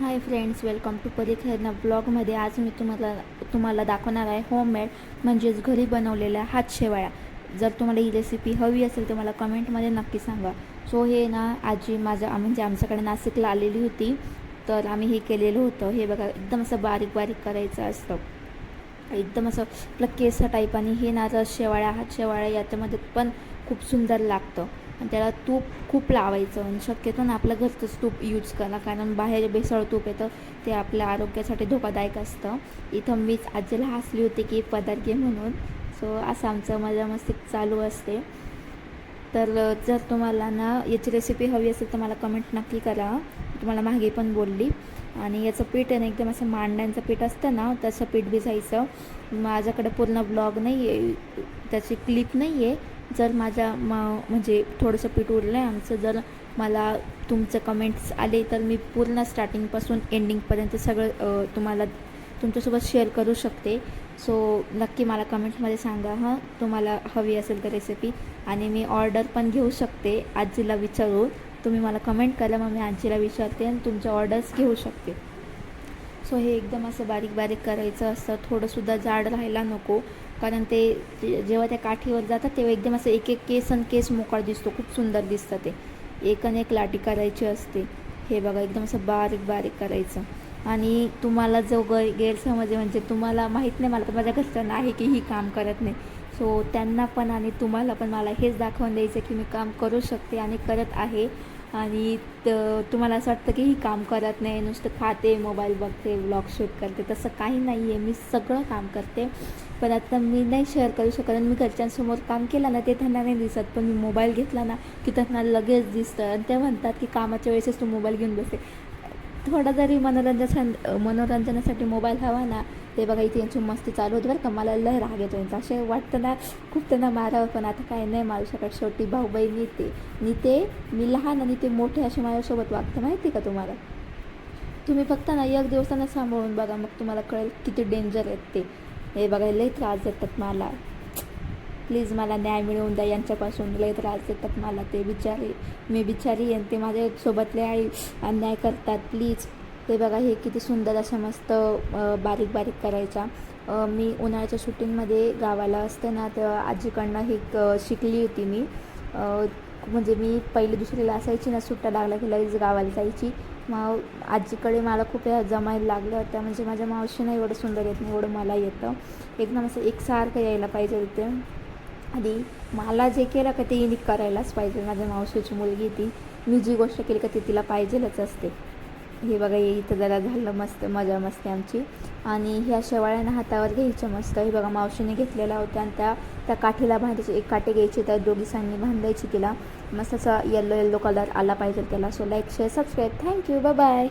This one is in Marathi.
हाय फ्रेंड्स वेलकम टू परिखेरना ब्लॉगमध्ये आज मी तुम्हाला तुम्हाला दाखवणार आहे होममेड म्हणजेच घरी बनवलेल्या हात शेवाळ्या जर तुम्हाला ही रेसिपी हवी असेल तर मला कमेंटमध्ये नक्की सांगा. सो हे ना आजी माझं म्हणजे आमच्याकडे नाशिकला आलेली होती. तर आम्ही हे केलेलं होतं. हे बघा एकदम असं बारीक बारीक करायचं असतं. एकदम असं आपलं केसा टाईप आणि हे ना रस शेवाळ्या हात शेवाळ्या याच्यामध्ये पण खूप सुंदर लागतं. आणि त्याला तूप खूप लावायचं आणि शक्यतो ना आपलं घरचंच तूप यूज करा. कारण बाहेर भेसळ तूप येतं ते आपल्या आरोग्यासाठी धोकादायक असतं. इथं मीच आजीला हसली होती की पदार्थ घे म्हणून. सो असं आमचं मजा मस्ती चालू असते. तर जर तुम्हाला ना याची रेसिपी हवी असेल तर मला कमेंट नक्की करा. तुम्हाला मागे पण बोलली. आणि याचं पीठ आहे ना एकदम असं मांड्यांचं पीठ असतं ना तसं पीठ भिजायचं. माझ्याकडे पूर्ण ब्लॉग नाही आहे त्याची क्लिप नाही आहे जर माझ्या म म्हणजे थोडंसं पीठ उरलं आहे आमचं जर मला तुमचं कमेंट्स आले तर मी पूर्ण स्टार्टिंगपासून एंडिंगपर्यंत सगळं तुम्हाला तुमच्यासोबत शेअर करू शकते. सो नक्की मला कमेंट्समध्ये सांगा हां तुम्हाला हवी असेल तर रेसिपी आणि मी ऑर्डर पण घेऊ शकते आजीला विचारून. तुम्ही मला कमेंट करा मग मी आजीला विचारते आणि तुमच्या ऑर्डर्स घेऊ शकते. सो हे एकदम असं बारीक बारीक करायचं असतं. थोडंसुद्धा जाड राहायला नको. कारण ते जेव्हा त्या काठीवर जातात तेव्हा एकदम असं एक एक केस आणि केस मोकळा दिसतो. खूप सुंदर दिसतं ते. एक आणि एक लाटी करायची असते. हे बघा एकदम असं बारीक बारीक करायचं. आणि तुम्हाला जो ग गैरसमज म्हणजे तुम्हाला माहीत नाही मला तर माझ्या घरच्यांना आहे की ही काम करत नाही. सो त्यांना पण आणि तुम्हाला पण मला हेच दाखवून द्यायचं की मी काम करू शकते आणि करत आहे. आणि त- तुम्हाला असं वाटतं की ही काम करत नाही नुसतं खाते मोबाईल बघते व्लॉग शूट करते तसं काही नाही आहे मी सगळं काम करते. पण आता मी नाही शेअर करू शकत आणि मी घरच्यांसमोर काम केलं ना ते त्यांना नाही दिसत. पण मी मोबाईल घेतला ना की त्यांना लगेच दिसतं. आणि ते म्हणतात की कामाच्या वेळेसच तू मोबाईल घेऊन बसते. थोडा जरी मनोरंजन मनोरंजनासाठी मोबाईल हवा ना ते बघा इथे यांची मस्ती चालू होती बरं का. मला लय राग येतो यांचा. असे वाटतं ना खूप त्यांना मारावं पण आता काय नाही मारू शकत शेवटी भाऊ बहीण ते नि ते मी लहान आणि ते मोठे असे माझ्यासोबत वागतं. माहिती का तुम्हाला? तुम्ही फक्त ना एक दिवसानं सांभाळून बघा मग तुम्हाला कळेल किती डेंजर आहेत ते. हे बघा लई त्रास देतात मला. प्लीज मला न्याय मिळवून द्या यांच्यापासून लय त्रास देतात मला ते बिचारी. मी बिचारी आणि ते माझ्यासोबतले आई अन्याय करतात प्लीज. ते बघा हे किती सुंदर असं मस्त बारीक बारीक करायच्या. मी उन्हाळ्याच्या शूटिंगमध्ये गावाला असते ना तेव्हा आजीकडनं हे शिकली होती मी. म्हणजे मी पहिली दुसरीला असायची ना सुट्ट्या लागल्या की लगेच गावाला जायची. मग आजीकडे मला खूप जमायला लागलं होतं म्हणजे माझ्या मावशीनं एवढं सुंदर येत नाही एवढं मला येतं. एकदम असं एकसारखं यायला पाहिजे होते. आणि मला जे केलं का ते युनिक करायलाच पाहिजे. माझ्या मावशीची मुलगी ती मी जी गोष्ट केली का ती तिला पाहिजेलच असते. हे बघा हे इथं जरा झालं मस्त मजा मस्ती आमची. आणि ह्या शेवाळ्यानं हातावर घ्यायच्या मस्त. हे बघा मावशीने घेतलेल्या होत्या आणि त्या त्या काठीला बांधायची एक काठी घ्यायची त्या दोघीसांनी बांधायची तिला. मस्त असा येल्लो येल्लो कलर आला पाहिजे त्याला. So like share subscribe thank you bye